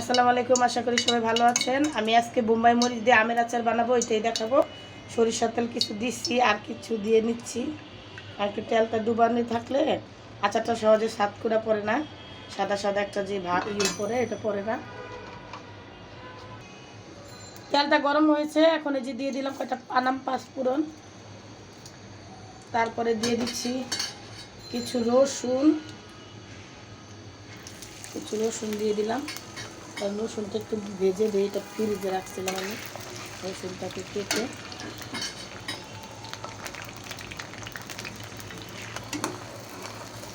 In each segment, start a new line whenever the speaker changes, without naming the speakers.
আসসালামু আলাইকুম, আশা করি সবাই ভালো আছেন। আমি আজকে বোম্বাই মরিচ দিয়ে আমের আচার বানাবো, এটাই দেখাবো। সরিষার তেল কিছু দিচ্ছি আর কিছু দিয়ে নিচ্ছি। আর একটু তেলটা ডুবানি থাকলে আচারটা সহজে স্বাদ করে পড়ে না। সাদা সাদা একটা যে ভাত ইয়ে পরে এটা পড়ে না। তেলটা গরম হয়েছে, এখন এই যে দিয়ে দিলাম কয়টা পানাম পাঁচফোড়ন তারপরে দিয়ে দিচ্ছি কিছু রসুন। কিছু রসুন দিয়ে দিলাম। কারণ রসুনটা একটু ভেজে দিয়ে এটা ফ্রিজে রাখছিলাম আমি। রসুনটাকে কেটে।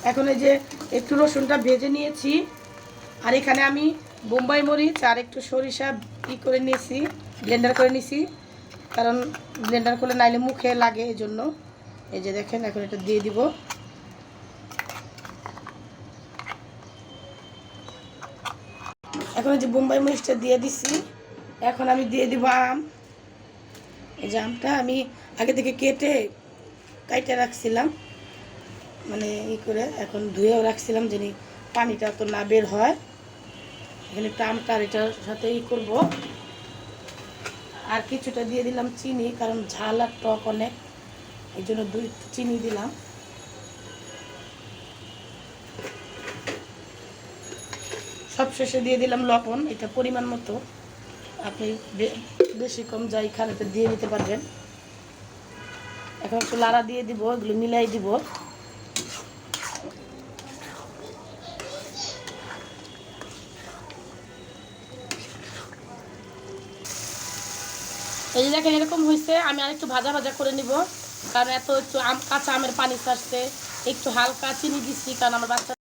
এখন এই যে একটু রসুনটা ভেজে নিয়েছি, আর এখানে আমি বোম্বাই মরিচ আর একটু সরিষা ই করে নিয়েছি, ব্লেন্ডার করে নিয়েছি। কারণ ব্লেন্ডার করলে নাইলে মুখে লাগে এই জন্য এই যে দেখেন, এখন এটা দিয়ে দিব। এখন যে বোম্বাই মরিচটা দিয়ে দিছি। এখন আমি দিয়ে দিব আম। এই যে আমটা আমি আগে থেকে কেটে কাইটে রাখছিলাম। মানে ই করে এখন ধুয়েও রাখছিলাম যিনি পানিটা তো না বের হয়। এখানে একটু আমটা আর এটার সাথে ই করব। আর কিছুটা দিয়ে দিলাম চিনি, কারণ ঝাল আর টক অনেক। এই জন্য দুই চিনি দিলাম। সব শেষে দিয়ে দিলাম লবণ, এটা পরিমাণ মতো। আপনি বেশি কম যাই খান দিয়ে নিতে পারবেন। এখন একটু লাড়া দিয়ে দিব, এগুলো মিলাই দিব। এই দেখেন, এরকম হয়েছে, আমি আর একটু ভাজা ভাজা করে নিব। কারণ এত একটু আম কাঁচা আমের পানি ছাড়ছে, একটু হালকা চিনি দিচ্ছি কারণ আমার বাচ্চা